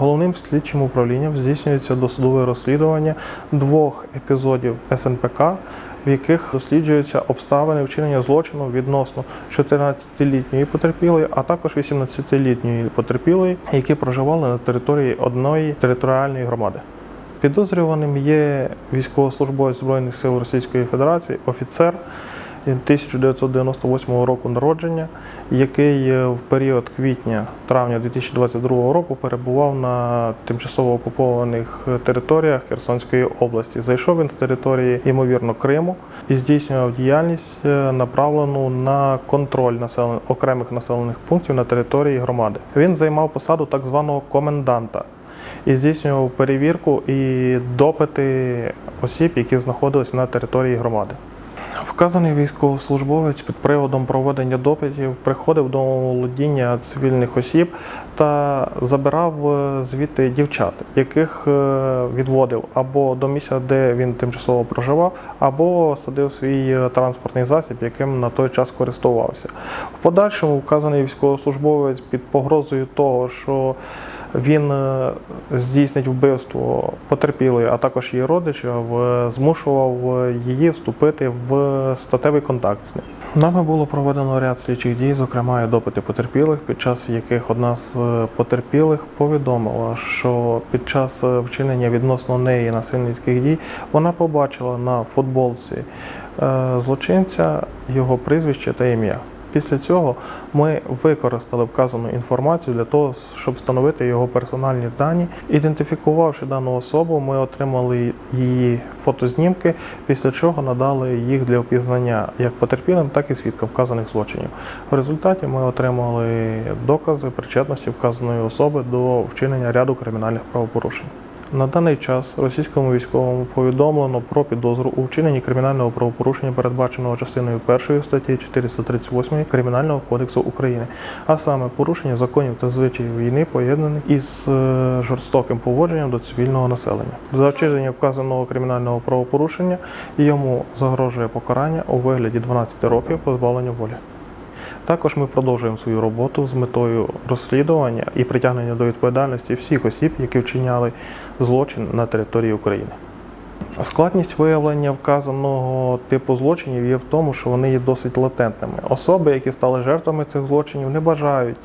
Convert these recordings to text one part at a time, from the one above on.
Головним слідчим управлінням здійснюється досудове розслідування двох епізодів СНПК, в яких досліджуються обставини вчинення злочину відносно 14-літньої потерпілої, а також 18-літньої потерпілої, які проживали на території одної територіальної громади. Підозрюваним є військовослужбовець Збройних сил Російської Федерації, офіцер 1998 року народження, який е, в період квітня-травня 2022 року перебував на тимчасово окупованих територіях Херсонської області. Зайшов він з території, ймовірно, Криму і здійснював діяльність е, направлену на контроль населен... окремих населених пунктів на території громади. Він займав посаду так званого коменданта і здійснював перевірку і допити осіб, які знаходилися на території громади. Вказаний військовослужбовець під приводом проведення допитів приходив до володіння цивільних осіб та забирав е, звідти дівчат, яких е, відводив або до місця, де він тимчасово проживав, або садив свій е, транспортний засіб, яким на той час користувався. В подальшому вказаний військовослужбовець під погрозою того, що він е, здійснить вбивство потерпілої, а також її родичів, змушував е, її вступити в статевий контакт з ним. Нами було проведено ряд слідчих дій, зокрема і допити потерпілих, під час яких одна з е, потерпілих повідомила, що під час вчинення відносно неї насильницьких дій вона побачила на футболці злочинця його прізвище та ім'я. Після цього ми використали вказану інформацію для того, щоб встановити його персональні дані. Ідентифікувавши дану особу, ми отримали її фотознімки, після чого надали їх для опізнання як потерпілим, так і свідкам вказаних злочинів. В результаті ми отримали докази причетності вказаної особи до вчинення ряду кримінальних правопорушень. На даний час російському військовому повідомлено про підозру у вчиненні кримінального правопорушення, передбаченого частиною 1 статті 438 Кримінального кодексу України, а саме порушення законів та звичаїв війни, поєднаних із е, жорстоким поводженням до цивільного населення. За вчинення вказаного кримінального правопорушення йому загрожує покарання у вигляді 12 років позбавлення волі. Також ми продовжуємо свою роботу з метою розслідування і притягнення до відповідальності всіх осіб, які вчиняли злочин на території України. Складність виявлення вказаного типу злочинів є в тому, що вони є досить латентними. Особи, які стали жертвами цих злочинів, не бажають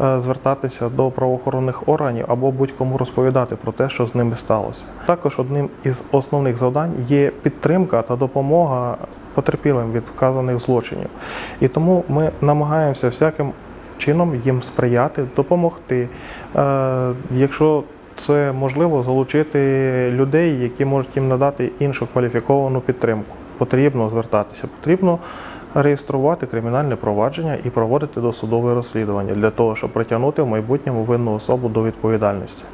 е, звертатися до правоохоронних органів або будь-кому розповідати про те, що з ними сталося. Також одним із основних завдань є підтримка та допомога потерпілим від вказаних злочинів. І тому ми намагаємося всяким чином їм сприяти, допомогти. Е, Якщо це можливо залучити людей, які можуть їм надати іншу кваліфіковану підтримку. Потрібно звертатися, потрібно реєструвати кримінальне провадження і проводити досудове розслідування для того, щоб притягнути в майбутньому винну особу до відповідальності.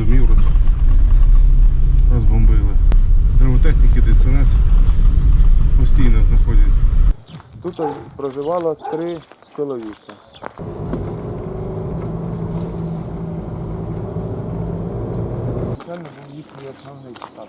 Домів роз... розбомбили. Зривотехніки ДСНС постійно знаходять. Тут проживало три чоловіка. Це був їхній основний штаб.